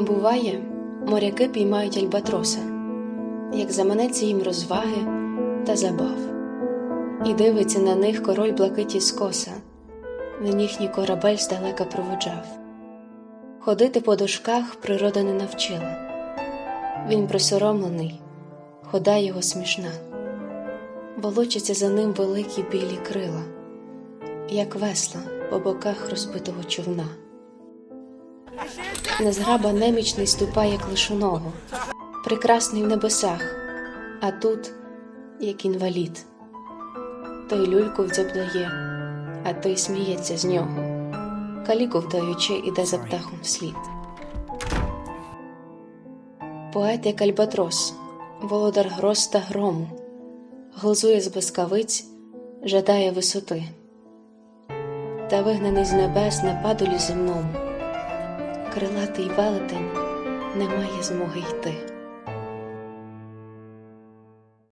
Буває, моряки піймають альбатроса, як заманеться їм розваги та забав, і дивиться на них король блакиті скоса, він їхній корабель здалека проводжав. Ходити по дошках природа не навчила, він присоромлений, хода його смішна, волочаться за ним великі білі крила, як весла по боках розбитого човна. Незграба немічний ступає клишоногу, прекрасний в небесах, а тут, як інвалід. Той люльку вдзьобдає, а той сміється з нього, каліку вдаючи, іде за птахом вслід. Поет, як альбатрос, володар гроз та грому, глузує з блискавиць, жадає висоти, та вигнаний з небес на падолі земному крилатий велетень не має змоги йти.